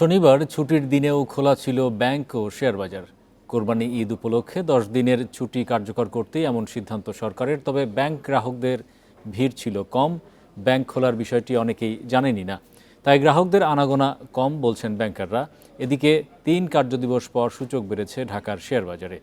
শনিবার ছুটির দিনেও খোলা ছিল ব্যাংক ও শেয়ার বাজার। কোরবানি ঈদ উপলক্ষে দশ দিনের ছুটি কার্যকর করতে এমন সিদ্ধান্ত সরকারের, তবে ব্যাংক গ্রাহকদের ভিড় ছিল কম। ব্যাংক খোলার বিষয়টি অনেকেই জানেনি না। তাই গ্রাহকদের আনাগোনা কম বলছেন ব্যাংকাররা। এদিকে তিন কার্যদিবস পর সূচক বেড়েছে ঢাকার শেয়ার বাজারে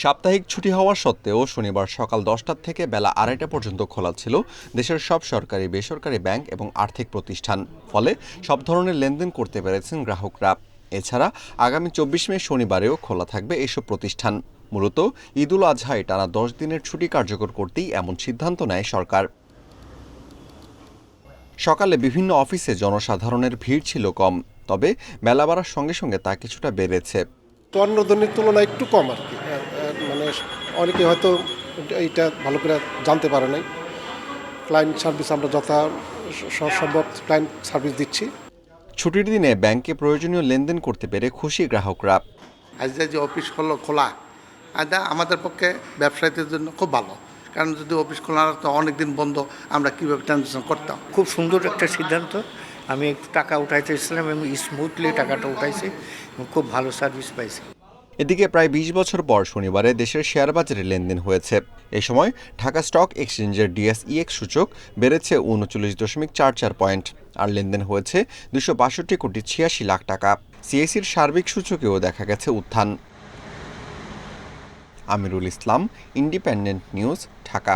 সাপ্তাহিক ছুটি হওয়া সত্ত্বেও শনিবার সকাল দশটার থেকে বেলা আড়াইটা পর্যন্ত খোলা ছিল দেশের সব সরকারি, বেসরকারি ব্যাংক এবং আর্থিক প্রতিষ্ঠান। ফলে সব ধরনের লেনদেন করতে পেরেছেন গ্রাহকরা। এছাড়া আগামী চব্বিশ মে শনিবারেও খোলা থাকবে এসব প্রতিষ্ঠান। মূলত ঈদুল আজহায় টানা দশ দিনের ছুটি কার্যকর করতেই এমন সিদ্ধান্ত নেয় সরকার। সকালে বিভিন্ন অফিসে জনসাধারণের ভিড় ছিল কম, তবে মেলা বাড়ার সঙ্গে সঙ্গে তা কিছুটা বেড়েছে। তো অন্য দিনের তুলনায় একটু কম আর কি। অনেকে হয়তো এইটা ভালো করে জানতে পারে নাই। ক্লায়েন্ট সার্ভিস আমরা যথা সম্ভব ক্লায়েন্ট সার্ভিস দিচ্ছি। ছুটির দিনে ব্যাংকে প্রয়োজনীয় লেনদেন করতে পেরে খুশি গ্রাহকরা। আজ যে অফিস হলো খোলা এটা আমাদের পক্ষে ব্যবসায়ীদের জন্য খুব ভালো। কারণ যদি অফিস খোলা না তো অনেক দিন বন্ধ আমরা কীভাবে ট্রানজ্যাকশন করতাম? খুব সুন্দর একটা সিদ্ধান্ত। আমি একটু টাকা উঠাইতে এসেছিলাম এবং স্মুথলি টাকাটা উঠাইছি। এবং খুব ভালো সার্ভিস পাইছি। এদিকে প্রায় বিশ বছর পর শনিবারে দেশের শেয়ার বাজারে লেনদেন হয়েছে। এ সময় ঢাকা স্টক এক্সচেঞ্জের ডিএসইএক্স সূচক বেড়েছে উনচল্লিশ দশমিক চার চার পয়েন্ট আর লেনদেন হয়েছে দুশো বাষট্টি কোটি ছিয়াশি লাখ টাকা। সিএসির সার্বিক সূচকেও দেখা গেছে উত্থান। Amirul Islam, Independent News, Dhaka.